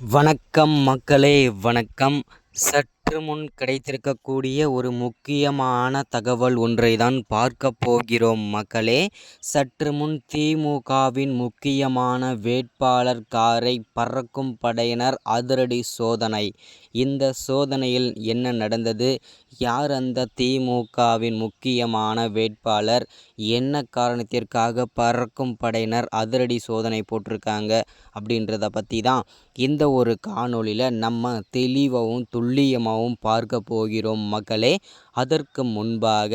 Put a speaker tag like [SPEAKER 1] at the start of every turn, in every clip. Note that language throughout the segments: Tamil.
[SPEAKER 1] வணக்கம் மக்களே வணக்கம். சட் முன் கிடைத்திருக்கக்கூடிய ஒரு முக்கியமான தகவல் ஒன்றை தான் பார்க்க போகிறோம். மக்களே சற்று முன் திமுகவின் முக்கியமான வேட்பாளர் காரை பறக்கும் படையினர் அதிரடி சோதனை. இந்த சோதனையில் என்ன நடந்தது? யார் அந்த திமுகவின் முக்கியமான வேட்பாளர்? என்ன காரணத்திற்காக பறக்கும் படையினர் அதிரடி சோதனை போட்டிருக்காங்க? அப்படின்றத பற்றி தான் இந்த ஒரு காணொளியில் நம்ம தெளிவாகவும் துல்லியமாகவும் பார்க்க போகிறோம் மக்களே. அதற்கு முன்பாக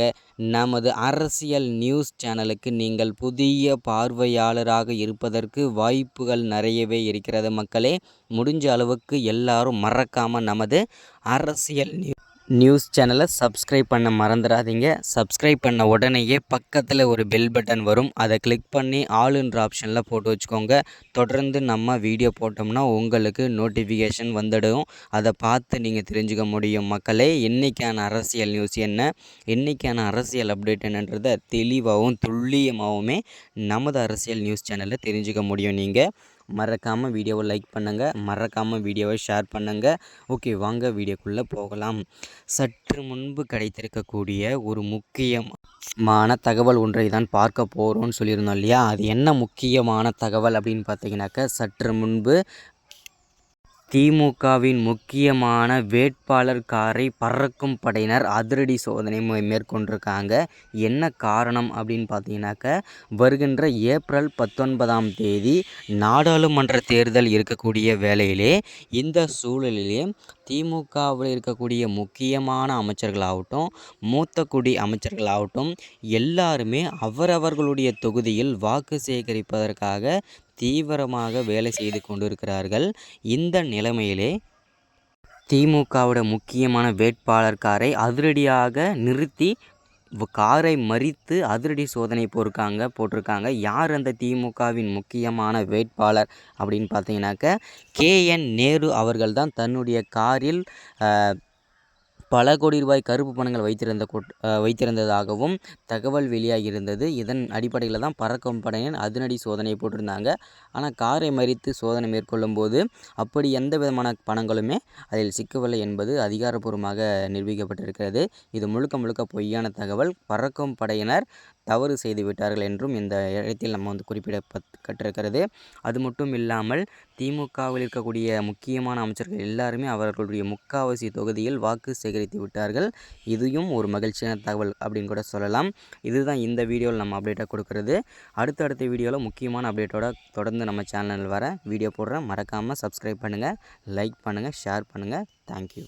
[SPEAKER 1] நமது அரசியல் நியூஸ் சேனலுக்கு நீங்கள் புதிய பார்வையாளராக இருப்பதற்கு வாய்ப்புகள் நிறையவே இருக்கிறது மக்களே. முடிஞ்ச அளவுக்கு எல்லாரும் மறக்காமல் நமது அரசியல் நியூ நியூஸ் சேனலை சப்ஸ்கிரைப் பண்ண மறந்துடாதீங்க. சப்ஸ்கிரைப் பண்ண உடனேயே பக்கத்தில் ஒரு பெல் பட்டன் வரும். அதை கிளிக் பண்ணி ஆளுன்ற ஆப்ஷனில் போட்டு வச்சுக்கோங்க. தொடர்ந்து நம்ம வீடியோ போட்டோம்னா உங்களுக்கு நோட்டிஃபிகேஷன் வந்துடும். அதை பார்த்து நீங்கள் தெரிஞ்சுக்க முடியும். மக்களே இன்றைக்கான அரசியல் நியூஸ் என்ன? இன்றைக்கான அரசியல் அப்டேட் என்னன்றதை தெளிவாகவும் துல்லியமாகவுமே நமது அரசியல் நியூஸ் சேனலில் தெரிஞ்சுக்க முடியும் நீங்கள் மறக்காமல் வீடியோவை லைக் பண்ணுங்கள் மறக்காமல் வீடியோவை ஷேர் பண்ணுங்கள் ஓகே வாங்க வீடியோக்குள்ளே போகலாம். சற்று முன்பு கிடைத்திருக்கக்கூடிய ஒரு முக்கியமான தகவல் ஒன்றை தான் பார்க்க போகிறோம்னு சொல்லியிருந்தோம் இல்லையா? அது என்ன முக்கியமான தகவல் அப்படின்னு பார்த்தீங்கன்னாக்க சற்று முன்பு திமுகவின் முக்கியமான வேட்பாளர் காரை பறக்கும் படையினர் அதிரடி சோதனை மேற்கொண்டிருக்காங்க. என்ன காரணம் அப்படின்னு பார்த்தீங்கன்னாக்க வருகின்ற ஏப்ரல் பத்தொன்பதாம் தேதி நாடாளுமன்ற தேர்தல் இருக்கக்கூடிய வேளையிலே இந்த சூழலிலே திமுகவில் இருக்கக்கூடிய முக்கியமான அமைச்சர்களாகட்டும் மூத்த குடி அமைச்சர்களாகட்டும் எல்லாருமே அவரவர்களுடைய தொகுதியில் வாக்கு சேகரிப்பதற்காக தீவிரமாக வேலை செய்து கொண்டிருக்கிறார்கள். இந்த நிலைமையிலே திமுகவோட முக்கியமான வேட்பாளர் காரை அதிரடியாக நிறுத்தி காரை மறித்து அதிரடி சோதனை போட்டிருக்காங்க போட்டிருக்காங்க. யார் அந்த திமுகவின் முக்கியமான வேட்பாளர் அப்படின்னு பார்த்தீங்கன்னாக்க கே என் நேரு அவர்கள் தான் தன்னுடைய காரில் பல கோடி ரூபாய் கருப்பு பணங்கள் வைத்திருந்த வைத்திருந்ததாகவும் தகவல் வெளியாகியிருந்தது. இதன் அடிப்படையில் தான் பறக்கும் படையினர் அதிரடி சோதனை போட்டிருந்தாங்க. ஆனால் காரை மறித்து சோதனை மேற்கொள்ளும் போது அப்படி எந்த விதமான பணங்களுமே அதில் சிக்கவில்லை என்பது அதிகாரப்பூர்வமாக நிரூபிக்கப்பட்டிருக்கிறது. இது முழுக்க முழுக்க பொய்யான தகவல். பறக்கும் படையினர் தவறு செய்து விட்டார்கள் என்றும் இந்த இடத்தில் நம்ம வந்து குறிப்பிடப்பட்டிருக்கிறது. அது மட்டும் இல்லாமல் திமுகவில் இருக்கக்கூடிய முக்கியமான அமைச்சர்கள் எல்லாருமே அவர்களுடைய முக்காவாசி தொகுதியில் வாக்கு சேகரித்து விட்டார்கள். இதையும் ஒரு மகிழ்ச்சியான தகவல் அப்படின்னு கூட சொல்லலாம். இதுதான் இந்த வீடியோவில் நம்ம அப்டேட்டாக கொடுக்கறது. அடுத்த அடுத்த வீடியோவில் முக்கியமான அப்டேட்டோட தொடர்ந்து நம்ம சேனலில் வர வீடியோ போடுறேன். மறக்காமல் சப்ஸ்கிரைப் பண்ணுங்கள் லைக் பண்ணுங்கள் ஷேர் பண்ணுங்கள் தேங்க்யூ